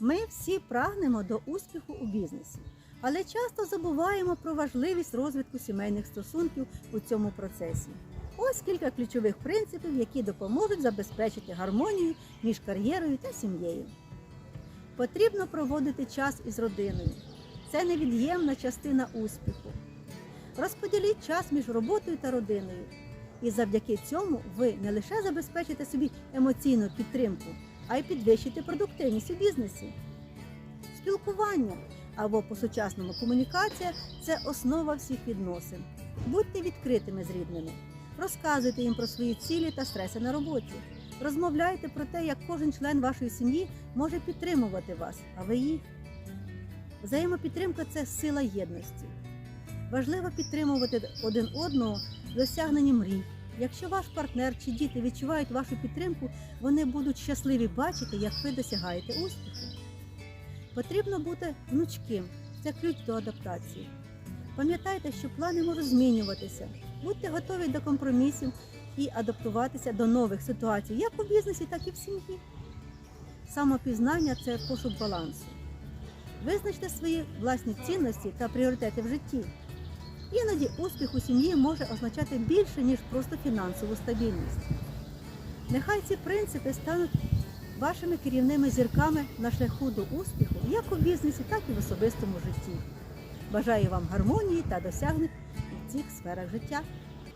Ми всі прагнемо до успіху у бізнесі, але часто забуваємо про важливість розвитку сімейних стосунків у цьому процесі. Ось кілька ключових принципів, які допоможуть забезпечити гармонію між кар'єрою та сім'єю. Потрібно проводити час із родиною. Це невід'ємна частина успіху. Розподіліть час між роботою та родиною. І завдяки цьому ви не лише забезпечите собі емоційну підтримку, а й підвищите продуктивність у бізнесі. Спілкування або по-сучасному комунікація це основа всіх відносин. Будьте відкритими з рідними, розказуйте їм про свої цілі та стреси на роботі. Розмовляйте про те, як кожен член вашої сім'ї може підтримувати вас, а ви їх. Взаємопідтримка це сила єдності. Важливо підтримувати один одного в досягненні мрій. Якщо ваш партнер чи діти відчувають вашу підтримку, вони будуть щасливі бачити, як ви досягаєте успіху. Потрібно бути гнучким. Це ключ до адаптації. Пам'ятайте, що плани можуть змінюватися. Будьте готові до компромісів і адаптуватися до нових ситуацій, як у бізнесі, так і в сім'ї. Самопізнання це пошук балансу. Визначте свої власні цінності та пріоритети в житті. Іноді успіх у сім'ї може означати більше, ніж просто фінансову стабільність. Нехай ці принципи стануть вашими керівними зірками на шляху до успіху як у бізнесі, так і в особистому житті. Бажаю вам гармонії та досягнень у цих сферах життя.